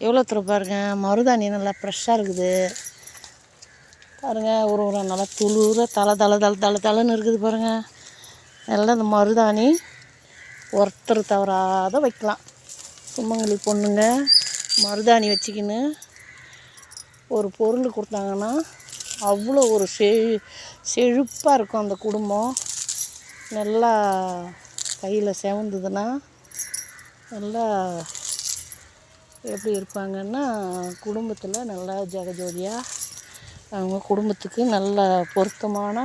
எவ்வளோ தூரம் பாருங்க? மருதாணி நல்லா ஃப்ரெஷ்ஷாக இருக்குது. பாருங்கள் ஒரு ஒரு நல்லா துளுர தலை தலை தலை தலை தலைன்னு இருக்குது பாருங்கள் நல்லா இந்த மருதாணி ஒருத்தர் தவறாத வைக்கலாம். சும்மங்கலி பொண்ணுங்க மருதாணி வச்சுக்கின்னு ஒரு பொருள் கொடுத்தாங்கன்னா அவ்வளோ ஒரு செ செழிப்பாக இருக்கும் அந்த குடும்பம். நல்லா கையில் செவந்ததுன்னா நல்லா எப்படி இருப்பாங்கன்னா குடும்பத்தில் நல்லா ஜெகஜோதியாக அவங்க குடும்பத்துக்கு நல்ல பொருத்தமான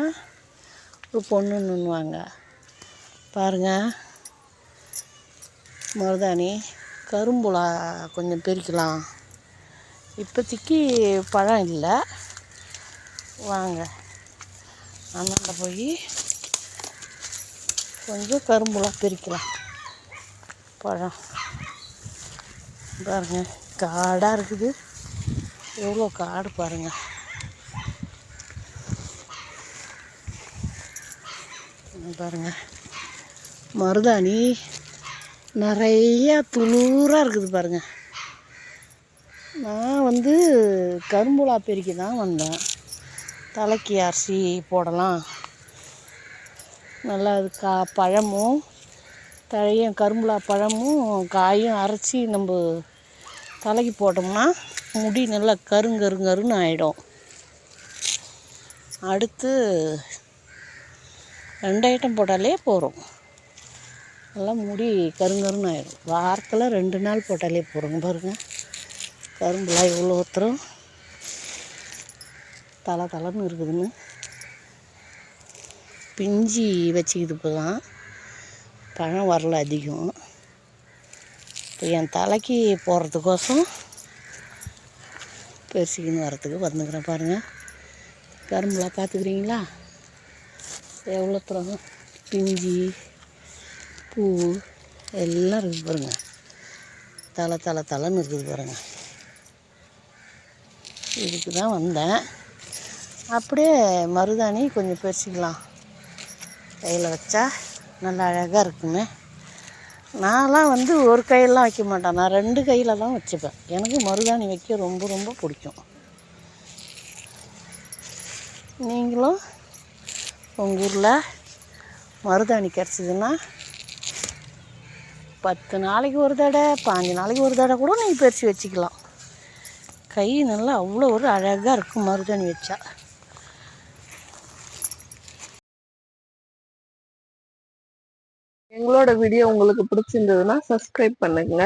ஒரு பொண்ணுன்னுவாங்க பாருங்கள் மருதாணி கரும்புலா கொஞ்சம் பிரிக்கலாம். இப்போதைக்கு பழம் இல்லை. வாங்க. அண்ணாண்ட போய் கொஞ்சம் கரும்புலா பிரிக்கலாம். பழம். பாருங்கள் காடாக இருக்குது. எவ்வளோ காடு பாருங்கள் பாருங்கள் மருதாணி நிறையா துளூராக இருக்குது பாருங்கள் நான் வந்து கரும்புலா பெருக்கி தான் வந்தேன். தலைக்கு அரிசி போடலாம். நல்லா அது கா பழமும் தழையும் கரும்புலா பழமும் காயும் அரைச்சி நம்ம தலைக்கு போட்டோம்னா முடி நல்லா கருங்கருங்கருன்னு ஆகிடும் அடுத்து ரெண்டு ஐட்டம் போட்டாலே போகிறோம் நல்லா முடி கருங்கருன்னு ஆகிடும் வாரத்தில் ரெண்டு நாள் போட்டாலே போகிறோங்க பாருங்கள் கரும்புலாம் இவ்வளோ ஒருத்தரும் தலை தலைன்னு இருக்குதுன்னு. பிஞ்சி வச்சுக்கிது இப்போ தான் பழம் வரல அதிகம். இப்போ என் தலைக்கு போடுறதுக்கோசம் பெருசிக்கின்னு வரத்துக்கு வந்துக்கிறேன் பாருங்கள் கரும்புலாம் பார்த்துக்கிறீங்களா எவ்வளோ தூரம்? பிஞ்சி பூ எல்லாம் இருக்குது பாருங்க. தலை தலை தலைன்னு இருக்குது பாருங்க. இதுக்கு தான் வந்தேன். அப்படியே மருதாணி கொஞ்சம் பெருசிக்கலாம். கையில் வச்சா நல்லா அழகாக இருக்குமே. நான்லாம் வந்து ஒரு கையெல்லாம் வைக்க மாட்டேன். நான் ரெண்டு கையில் தான் வச்சுப்பேன். எனக்கு மருதாணி வைக்க ரொம்ப ரொம்ப பிடிக்கும். நீங்களும் உங்கள் ஊரில் மருதாணி கிடச்சிதுன்னா பத்து நாளைக்கு ஒரு தடவை பாஞ்சு நாளைக்கு ஒரு தடவை கூட நீங்கள் பறித்து வச்சுக்கலாம். கை நல்லா அவ்வளோ ஒரு அழகாக இருக்கும் மருதாணி வச்சா. நம்மளோட வீடியோ உங்களுக்கு பிடிச்சிருந்ததுன்னா சப்ஸ்கிரைப் பண்ணுங்க.